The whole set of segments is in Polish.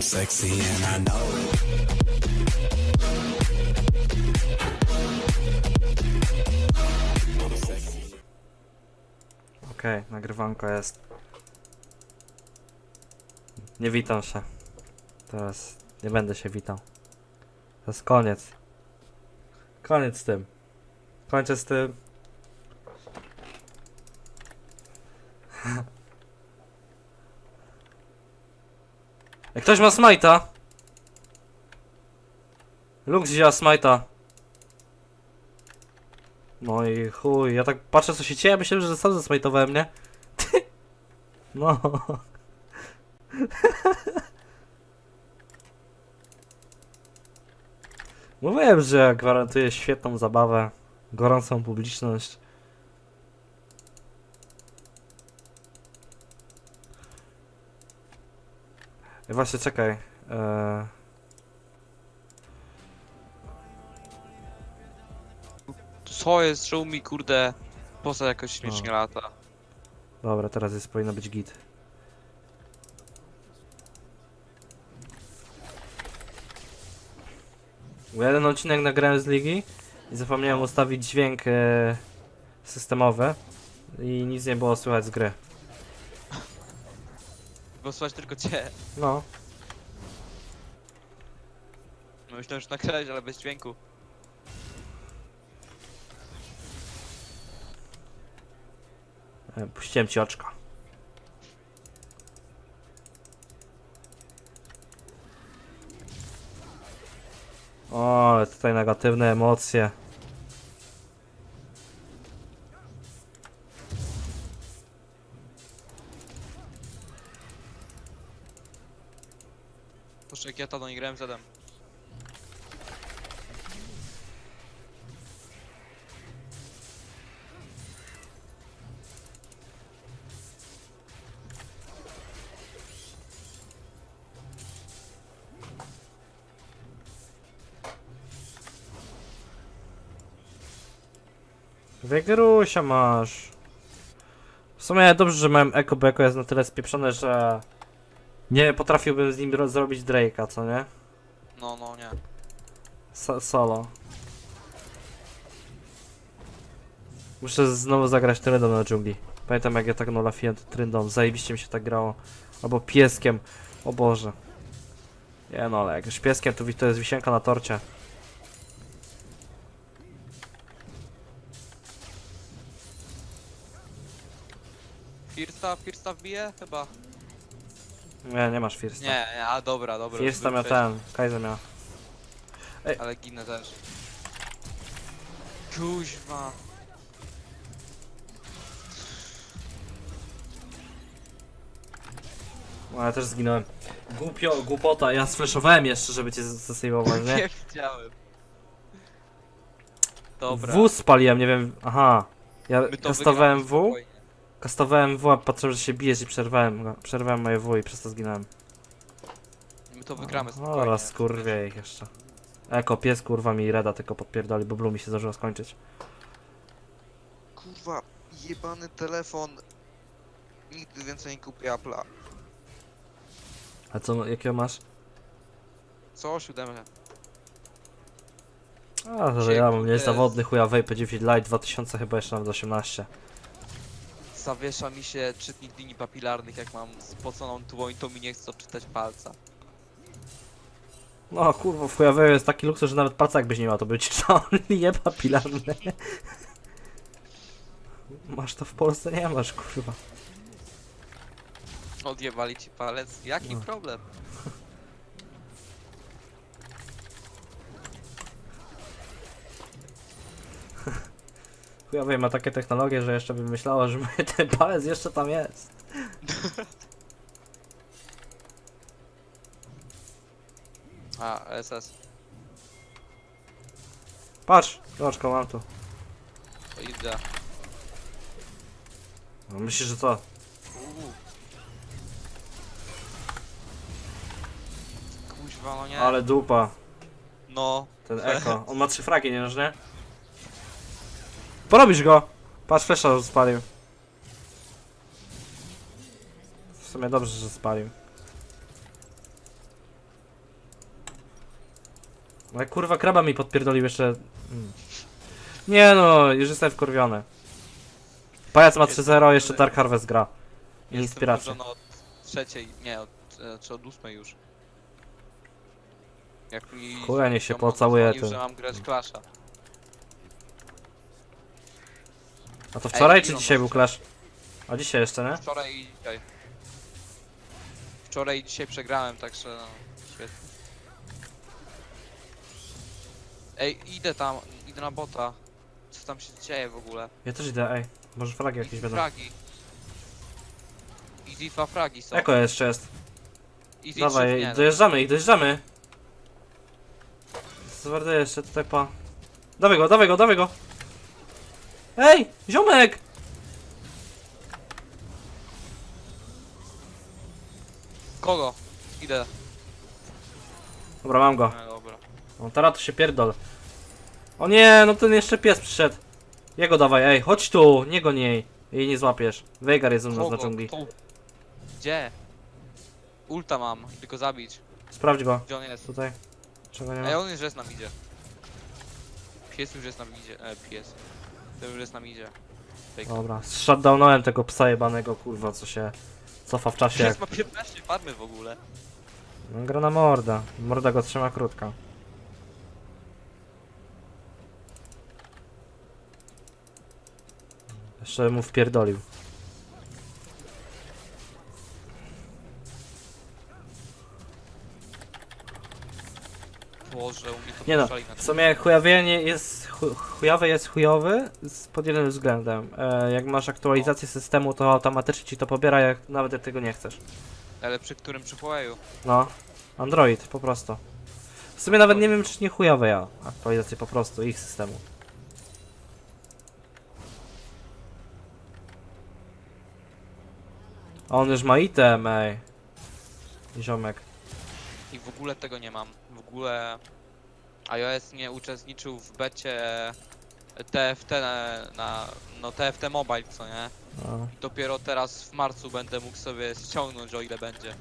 I'm sexy and I know it. Okej, nagrywanko jest. Nie witam się. Teraz nie będę się witał. To jest koniec. Koniec z tym. Kończę z tym. Ktoś ma smajta. Lux wzięła smajta. No i chuj, ja tak patrzę co się dzieje, myślałem, że sam zasmajtowałem, nie? No. Mówiłem, że gwarantuję świetną zabawę, gorącą publiczność. Właśnie, czekaj. Eee... Co jest, czemu mi kurde postać jakoś śmiesznie No. lata? Dobra, teraz jest powinno być git. Jeden odcinek nagrałem z ligi i zapomniałem ustawić dźwięk e, systemowy i nic nie było słychać z gry. Bo słychać tylko cię. No, No myślałem, że nagrałeś, ale bez dźwięku. e, puściłem ci oczko. O, ale tutaj negatywne emocje. Ja to nie grałem zadem. Wygrusia masz. W sumie dobrze, że mam Eko, bo Eko jest na tyle spieprzone, że nie potrafiłbym z nim ro- zrobić Drake'a, co nie? No, no, nie. So solo. Muszę znowu zagrać Tryndą na dżungli. Pamiętam jak ja tak no lafiłem Tryndą, zajebiście mi się tak grało. Albo pieskiem, o Boże. Nie no, ale jak już pieskiem to, wi- to jest wisienka na torcie. Firsta, Firsta wbije? Chyba. Nie, nie masz Firsta. Nie, nie, a dobra, dobra. Firsta miał ten, Kaiser miał. Ale ginę też. Kuźwa. No, ja też zginąłem. Głupio, głupota, ja sfleszowałem jeszcze, żeby cię z- zasejwować, nie? Nie widziałem. Dobra. W spaliłem, nie wiem, aha. Ja My to kastowałem wygramy W, spokojnie. Kastowałem W, a patrzyłem, że się bijesz i przerwałem go. Przerwałem moje W i przez to zginąłem. My to wygramy spokojnie. Oraz kurwie ich jeszcze. Eko, pies kurwa mi Reda tylko podpierdoli, bo Blue mi się zdążyło skończyć. Kurwa, jebany telefon. Nigdy więcej nie kupię Apple'a. A co, jakiego masz? Co? Siódemkę. A, że ja mam niezawodny chuja Vape 9 Lite 2000 chyba jeszcze nawet 18. Zawiesza mi się czytnik linii papilarnych, jak mam spoconą dłoń, to mi nie chce odczytać palca. No kurwa, w chuja Vape jest taki luksus, że nawet palca jakbyś nie miał, to by ci czytał linie papilarne. Masz to w Polsce? Nie masz, kurwa. Odjebali ci palec? Jaki No. problem? Chujowej ma takie technologie, że jeszcze by myślała, że ten palec jeszcze tam jest. A, SS. Patrz, troszkę mam tu. To idę. No, myślisz, że co? Uuu. Kuźwa, no nie. Ale dupa, No. ten eko. On ma trzy fragi, nie nie? Porobisz go! Patrz, flesza spalił. W sumie dobrze, że spalił. No jak kurwa kraba mi podpierdolił jeszcze. Mm. Nie no, już jestem wkurwiony. Pajac ma 3-0, jeszcze Dark Harvest gra. I Jestem inspiracja. wkurzony od trzeciej, nie, od, e, czy od ósmej już. Jak mi... Chuja, niech się ziomo pocałuje dzwonił, tym. że mam grać Clasha. A to wczoraj Ej, czy ile dzisiaj był? Clash? A dzisiaj jeszcze, nie? Wczoraj i dzisiaj. Wczoraj i dzisiaj przegrałem, także no, świetnie. Ej, idę tam, idę na bota. Co tam się dzieje w ogóle? Ja też idę, ej. Może flagi jakieś Easy będą. fragi. Easy dwa fragi są. Eko jeszcze jest. Easy Dawaj, nie, dojeżdżamy ich, dojeżdżamy. Zwardę jeszcze tutaj pa. Dawaj go, dawaj go, dawaj go. Ej, ziomek! Kogo? Idę. Dobra, mam go. No, dobra. No teraz to się pierdol. O nie, no ten jeszcze pies przyszedł. Jego dawaj, ej, chodź tu, nie go niej. Jej nie złapiesz. Veigar jest u nas na dżungli. Gdzie? Ulta mam, tylko zabić. Sprawdź go. Gdzie on jest? Tutaj. Czego nie Ej, ma? on już jest nam idzie. Pies już jest nam idzie. E, pies. Ten już jest nam idzie. Fake. Dobra, shutdownąłem tego psa jebanego, kurwa, co się cofa w czasie. Jak... Pies ma 15 farmy w ogóle. No, gra na morda. Morda go trzyma krótka. Jeszcze mu wpierdolił. Boże, u mnie to Nie no, poszali na w sumie chujawienie jest chujowy jest chujowy z- pod jednym względem. E, jak masz aktualizację systemu, to automatycznie ci to pobiera, jak nawet jak tego nie chcesz. Ale przy którym przy Huawei'u? No, Android po prostu. W sumie nawet nie wiem, czy nie chujowe ja aktualizację po prostu ich systemu. A on już ma item, ej. Ziomek. I w ogóle tego nie mam. W ogóle iOS nie uczestniczył w becie TFT na, na no TFT Mobile, co nie? No. Dopiero teraz w marcu będę mógł sobie ściągnąć o ile będzie.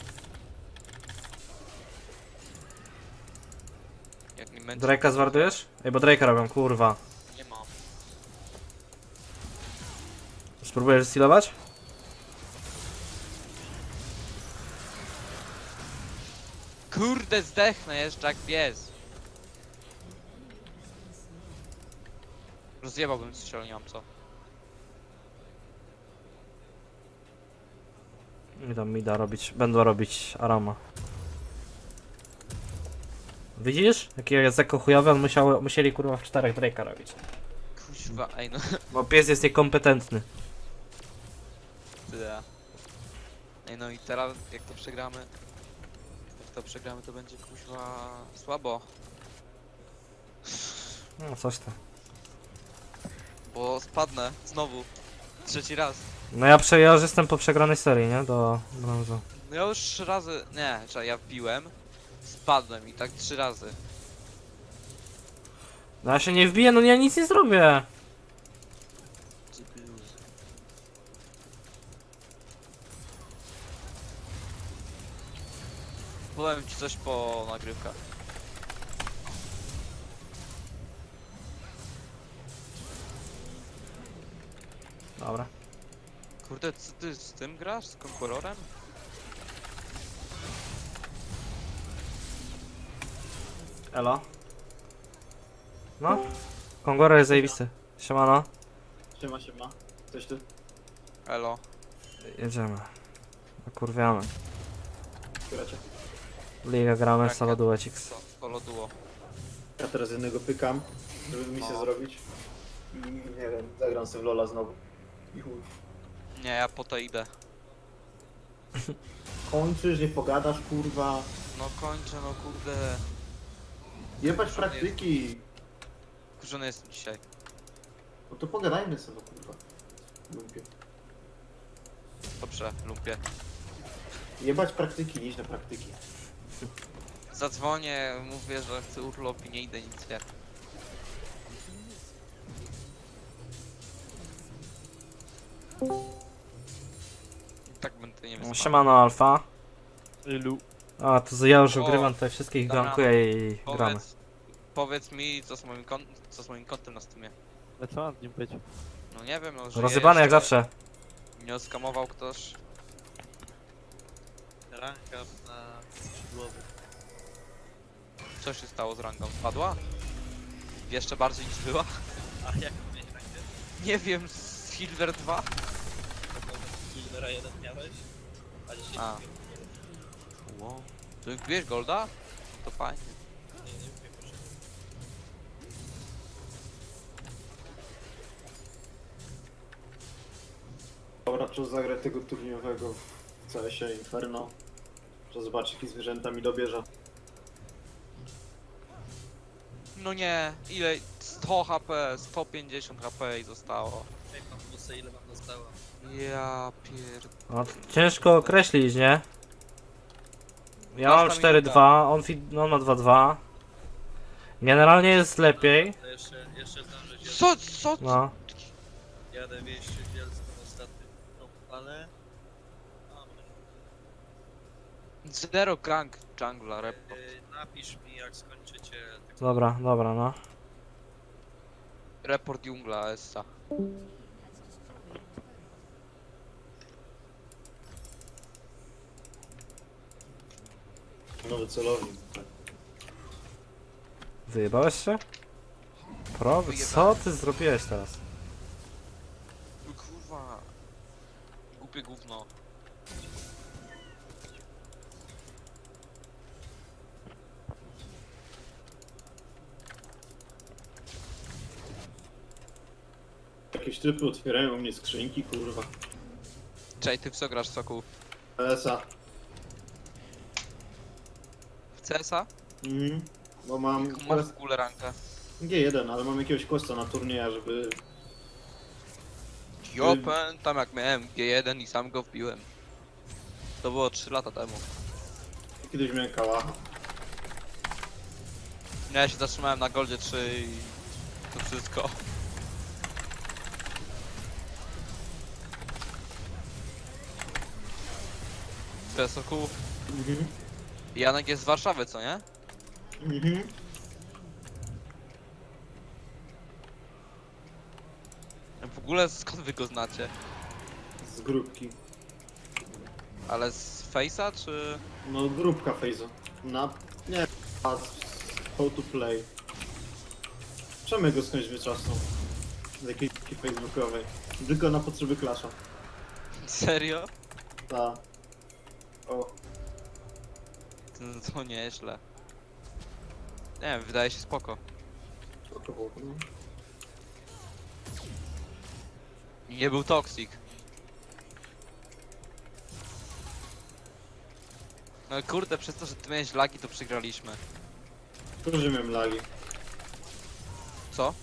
Jak nie będzie. Drake'a zwardujesz? Ej, bo Drake'a robią, kurwa. Nie mam. Spróbujesz stealować? Kurde, zdechnę jeszcze jak pies. Rozjebałbym strzel, nie mam co. Idą mi da robić, będą robić Arama. Widzisz? Jaki jest jako chujowy, on musiał, musieli kurwa w czterech Drake'a robić. Kuźwa, ej no. Bo pies jest niekompetentny. Tyle. Ej no i teraz jak to przegramy. Jak to przegramy to będzie kuźwa słabo. No coś tam. Bo spadnę znowu. Trzeci raz. No ja, prze, ja już jestem po przegranej serii, nie? Do brązu. No ja już trzy razy. Nie, czekaj, ja wbiłem. Spadłem i tak trzy razy. No ja się nie wbiję, no ja nic nie zrobię. Powiem ci coś po nagrywkach. Dobra. Kurde, co ty z tym grasz? Z Conquerorem? Elo. No. Kongoro jest zajebisty. Siemano. Siema, siema. Coś tu? Elo. Jedziemy. Kurwiamy. Gracie? Liga gramy, Tak, solo duecik. Co? Solo duo. Ja teraz jednego pykam, żeby misję No. zrobić. I nie wiem, zagram sobie w Lola znowu. I chuj. Nie, ja po to idę. Kończysz, nie pogadasz, kurwa. No kończę, no kurde. Jebać praktyki. Kurzony jestem dzisiaj. No to pogadajmy sobie, kurwa. Lubię. Dobrze, lubię. Jebać praktyki, iść na praktyki. Zadzwonię, mówię, że chcę urlop i nie idę nic wie. Tak będę nie No, wiem. Siemano Alfa. Lu. A, to ja już O, ugrywam tutaj wszystkich, dobra. gankuję i gramy. Powiedz, powiedz mi, co z moim, kon co z moim kontem na Steamie. Ale co mam w nim być? No nie wiem, no, że Rozjebany jak jeszcze zawsze. Nie oskamował ktoś. Ranka na skrzydłowy. Co się stało z rangą? Spadła? Jeszcze bardziej niż była? A jak mieć rankę? Nie wiem, Silver 2? Silvera 1 miałeś? A dzisiaj A. nie Wow. Tu wiesz Golda? To fajnie. nie, nie wiem, proszę. Dobra, czas zagrać tego turniejowego w CS-ie Inferno. Czas zobaczyć, jakie zwierzęta mi dobierze. No nie, ile? 100 HP, 150 HP i zostało. Mam plusy, ile mam dostało? Ja pierd... No, to ciężko określić, nie? Ja mam Masz tam 4-2, on, fi- no, on ma 2-2. Generalnie jest lepiej. To jeszcze, jeszcze zdążyć. ja Co, co? No. Jadę wieść wielską ostatnią, ale... Dobra. Zero gang jungla rep. Yy, napisz mi jak skończycie Dobra, dobra, no. Report jungla Essa. Nowy celownik. Wyjebałeś się? Pro? Co ty zrobiłeś teraz? No Kurwa. Głupie gówno. Jakieś typy otwierają u mnie skrzynki, kurwa. Czej, ty w co grasz, Soku? ESA. CS-a? Mhm. Bo mam masz w ogóle rankę? G1, ale mam jakiegoś questa na turnieja, żeby... Jo, pamiętam jak miałem G1 i sam go wbiłem. To było 3 lata temu. Kiedyś miałem kałacha. No, Ja się zatrzymałem na Goldzie 3 i to wszystko. Soku, Mhm. Janek jest z Warszawy, co nie? Mhm. W ogóle skąd wy go znacie? Z grupki. Ale z Face'a czy... No, grupka Fejza. Na... Nie, a z How to Play. Czemu go skądś wyczasną? Z jakiejś grupki facebookowej. Tylko na potrzeby klasza. Serio? Ta. O, To, to nieźle. Nie wiem, wydaje się spoko. to to było, no. Nie był toxic. No kurde, przez to, że ty miałeś lagi, to przegraliśmy. Że miałem lagi. Co?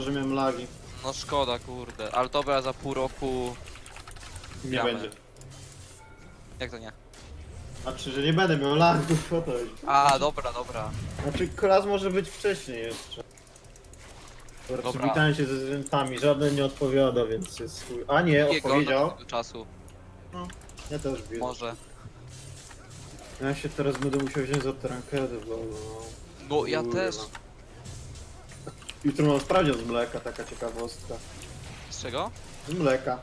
Że miałem lagi. No szkoda, kurde. Ale dobra, za pół roku... Nie Gramy. będzie. Jak to nie? Znaczy, że nie będę miał lagów, o to chodzi. A, dobra, dobra. Znaczy, klas może być wcześniej jeszcze. Dobra, Dobra. przywitałem się ze zwierzętami, żaden nie odpowiada, więc jest chuj. A nie, odpowiedział. tego czasu? Ja też wiem. Może. Ja się teraz będę musiał wziąć za te rankedy, bo... no. No ja Kurwa. też. Jutro mam sprawdzian z mleka, taka ciekawostka. Z czego? Z mleka.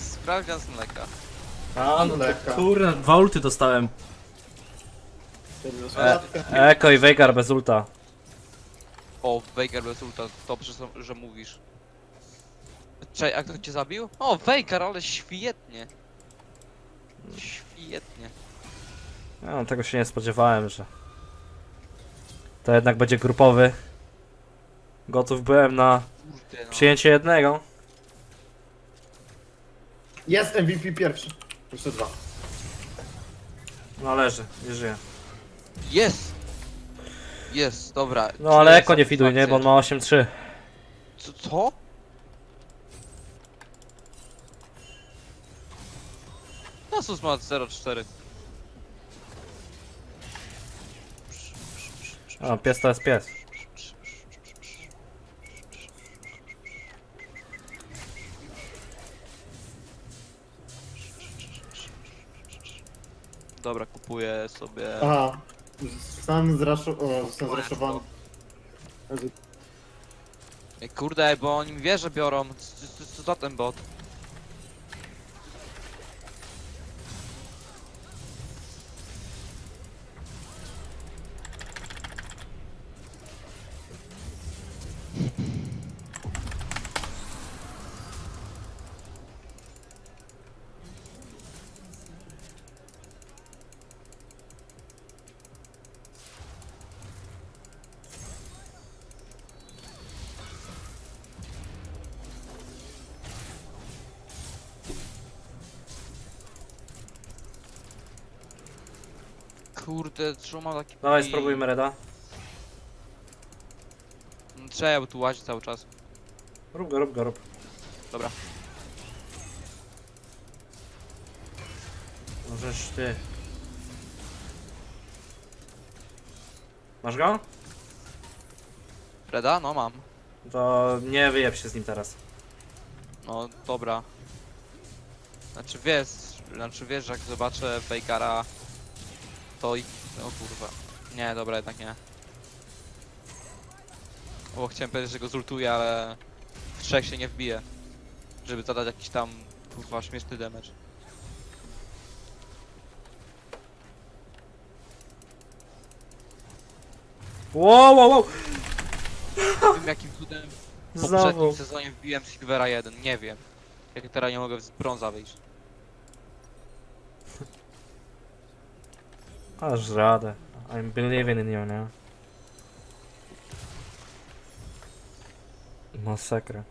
Sprawdzian z mleka. A, no dwa ulty dostałem. E. Eko i Veigar bez ulta. O, Veigar bez ulta, dobrze, że- że mówisz. Czekaj, a kto cię zabił? O, Veigar, ale świetnie. Świetnie. No, tego się nie spodziewałem, że... To jednak będzie grupowy. Gotów byłem na Kurde no. przyjęcie jednego. Jest MVP pierwszy. Jeszcze dwa. No leży, nie żyje. Jest! Jest, dobra. No ale Eko nie fiduj, nie? Bo on ma 8-3. Co? co? Nasus ma 0,4. A, pies to jest pies. Dobra, kupuję sobie. Aha. Stan zraszo... O, zostałem zraszowany. Ej, kurde, bo oni mi wieże biorą. Co- co- Co za ten bot? Kurde, czemu mam taki... Dawaj, spróbujmy Reda. No, Trzeba, tu łazi cały czas. Rób go, rób go, rób. Dobra. Możesz ty. Masz go? Reda? No mam. To nie wyjeb się z nim teraz. No dobra. Znaczy wiesz, znaczy wiesz, jak zobaczę Fakera, to i... O kurwa. Nie, dobra, jednak nie. Bo chciałem powiedzieć, że go zultuję, ale w trzech się nie wbije. Żeby zadać jakiś tam, kurwa, śmieszny damage. Wow, wow, wow! Nie wiem jakim cudem w Znowu. poprzednim sezonie wbiłem Silvera 1, nie wiem. Jak teraz nie mogę z brąza wyjść. Aż radę. I'm believing in you, nie? Masakra.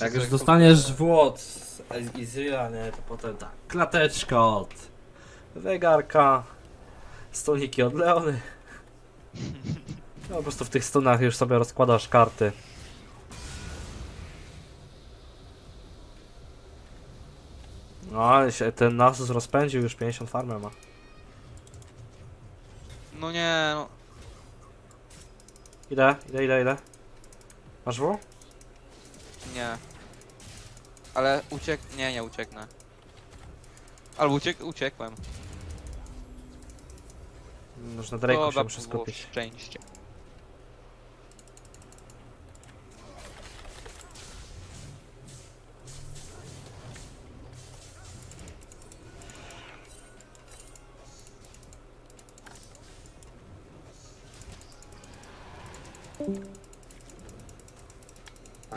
Jak już dostaniesz włod z Izyla, nie, to potem tak. Klateczka od Wegarka, stolniki od Leony. No po prostu w tych stonach już sobie rozkładasz karty. No ale się ten Nasus rozpędził, już 50 farmę ma. No nie, no. Idę, idę, idę, idę. Masz W? Nie. Ale uciek... Nie, nie ucieknę. Albo uciek... uciekłem. Już na Drake'u się muszę skupić. szczęście.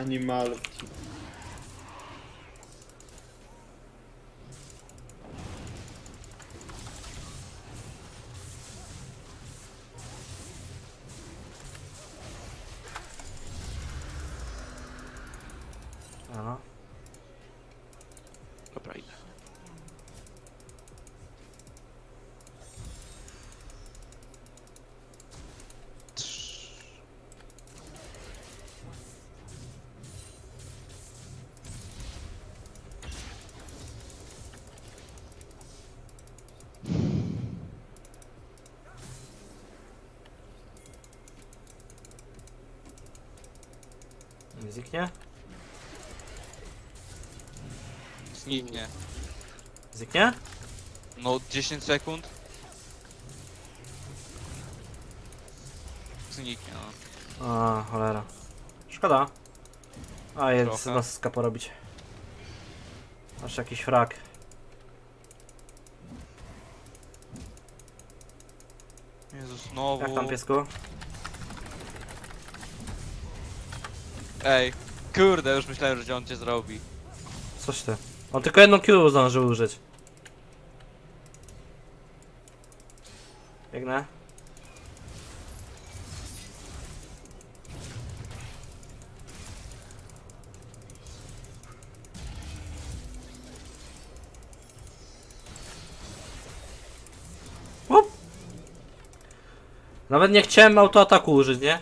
animal. Zniknie? Zniknie. Zniknie? No 10 sekund. Zniknie, no. A, cholera. Szkoda. A, jest Trochę. laska porobić. Masz jakiś frak. Jezus, znowu. Jak tam piesku? Ej, kurde, już myślałem, że on cię zrobi. Coś ty. On tylko jedną Q zdążył użyć. Biegnę. Nawet nie chciałem autoataku użyć, nie?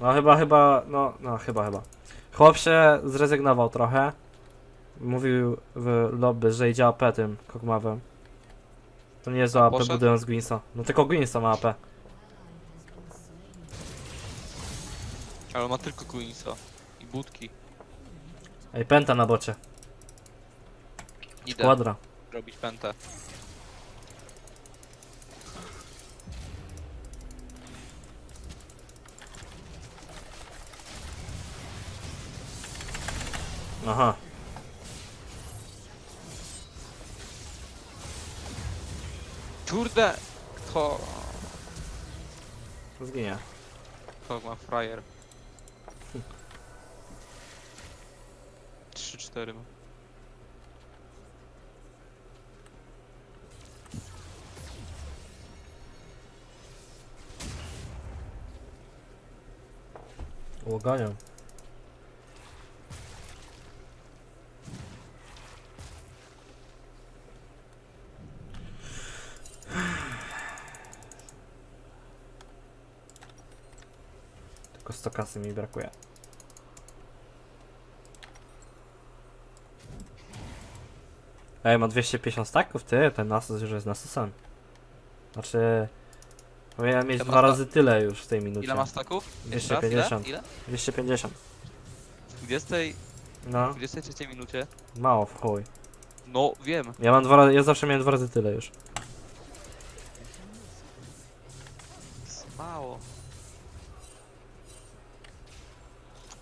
No chyba, chyba, no, no chyba, chyba. Chłop się zrezygnował trochę. Mówił w lobby, że idzie AP tym kokmawem. To nie jest AP Poszedł? budując Gwinsa. No tylko Gwinsa ma AP. Ale ma tylko Queensa. I budki. Ej, penta na bocie. Idę Kwadra. robić pętę. Aha. Kurde! To... Zginie. To ma frajer. 3-4 ma. Łogonią. Tylko 100 kasy mi brakuje. Ej, ma 250 staków? Ty, ten Nasus już jest Nasusem. Znaczy... Powinien mieć Ile dwa ma sta- razy tyle już w tej minucie. Ile ma staków? Jeszcze raz, 250. Ile? Ile? 250. W 20, No, 23 minucie? mało w chuj. No, wiem. Ja mam dwa razy, ja zawsze miałem dwa razy tyle już.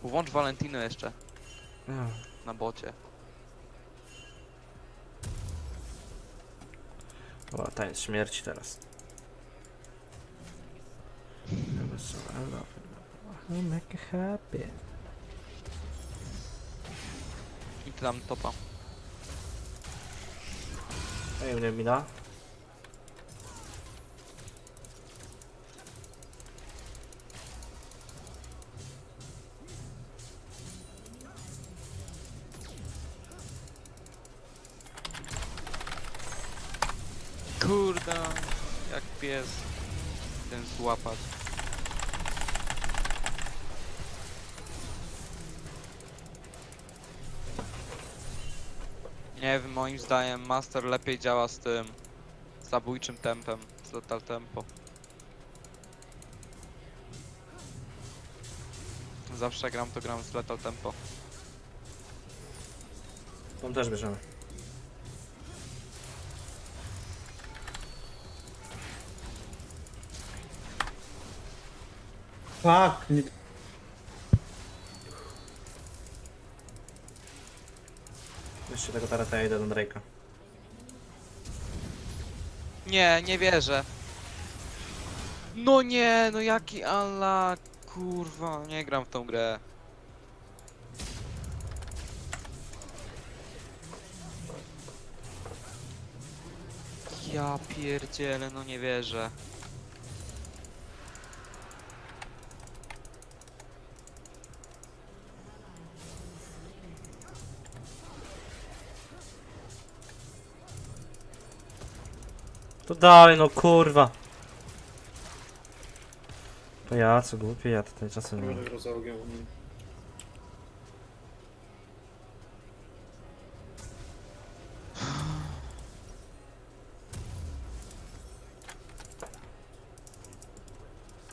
Włącz Valentino jeszcze na bocie. O, tańc śmierci teraz. Make it happy. I ty tam topa. Ej, mnie mina. Pies. Ten złapać. Nie wiem, moim zdaniem Master lepiej działa z tym zabójczym tempem, z Lethal Tempo. Zawsze gram to gram z Lethal Tempo. Tam też bierzemy. Fuck, nie... Jeszcze tego tarata ja idę do Drake'a. Nie, nie wierzę. No nie, no jaki Allah, kurwa, nie gram w tą grę. Ja pierdzielę, no nie wierzę. Dalej, no kurwa. To ja, co głupie, ja tutaj czasem. Może rozałogiem.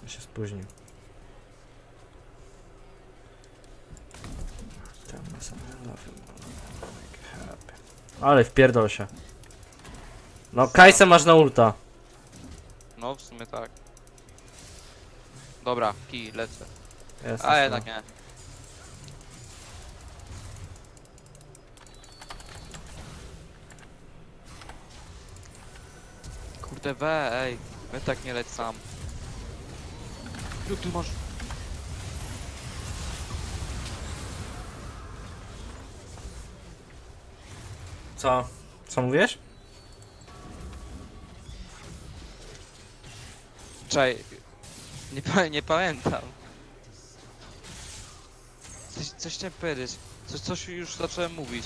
Ja się spóźnił. Tam na samym. Ale wpierdol się. No, Kajsę masz na ulta. No w sumie tak. Dobra, kij, lecę. Jest, A jednak nie. Kurde we, ej. My tak nie leć sam. Jak ty masz... Co? Co mówisz? Czekaj. Nie, pa nie pamiętam. Coś, coś chciałem powiedzieć. Coś, coś już zacząłem mówić.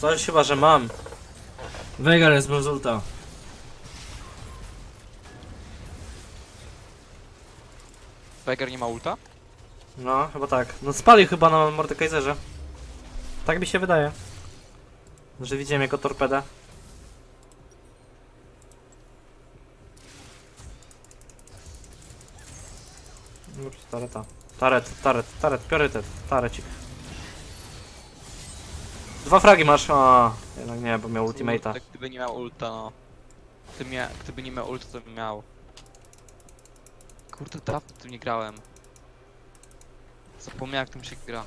Coś chyba, że mam. Vegar jest bez ulta. Beger nie ma ulta? No, chyba tak. No spalił chyba na Mordekaiserze. Tak mi się wydaje. Że widziałem jako torpedę. Tareta. Taret, taret, taret, priorytet, tarecik. Dwa fragi masz, a jednak nie, bo miał ultimate'a. Kurde, Gdyby nie miał ulta, no. Gdyby, mia gdyby nie miał ulta, to by miał. Kurde, dawno tym nie grałem. Zapomniałem jak tym się gra.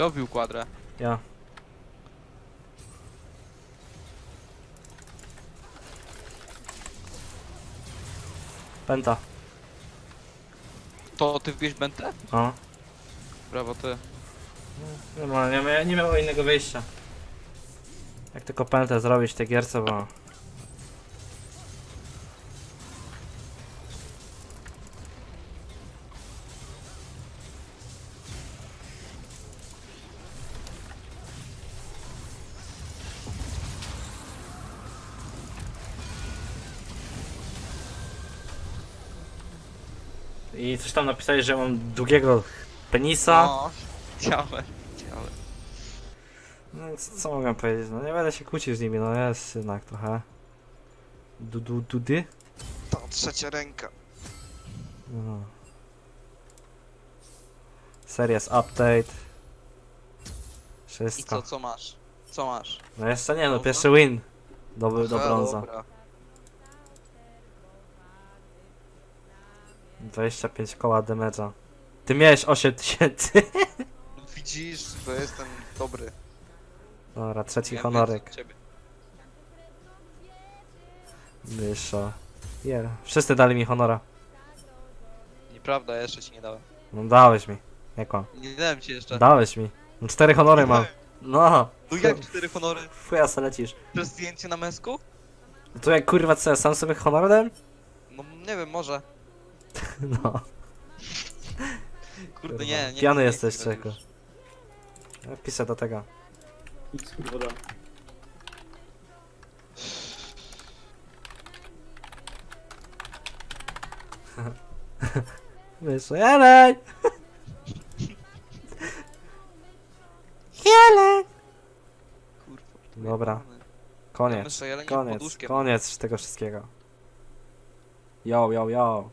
Kto wbił kwadrę? Ja. Penta. To ty wbiłeś Bentę? O. Brawo ty. Normalnie, nie, mia- nie miało innego wyjścia. Jak tylko pętę zrobić w tej gierce, bo... I coś tam napisali, że mam długiego penisa. No, chciałem, chciałem. No co, co mogę powiedzieć, no nie będę się kłócił z nimi, no jest jednak trochę. Du, du, dudy? To trzecia ręka. No. Series update. I Wszystko. co, co masz? Co masz? No jeszcze nie, no Dobra. pierwszy win. Do, do Aha, brąza. dobra. 25 koła damage'a. Ty miałeś 8000. No Widzisz, to jestem dobry. Dobra, trzeci Miałem honorek. więcej od ciebie. Mysza. Yeah. Wszyscy dali mi honora. Nieprawda, ja jeszcze ci nie dałem. No dałeś mi. Nie kłam. Nie dałem ci jeszcze. Dałeś mi. No cztery honory mam. No. No jak cztery honory? Fuja se lecisz. Przez zdjęcie na mesku? To jak kurwa co, ja sam sobie honor dałem? No nie wiem, może. No. Kurde, Kurwa. nie, nie. Pijany nie jesteś, chcę czeko. już. Ja piszę do tego. X kurwa da. Wyszło, Jeleń! Jeleń! Kurwa. Dobra, koniec, koniec, koniec tego wszystkiego. Yo, yo, yo.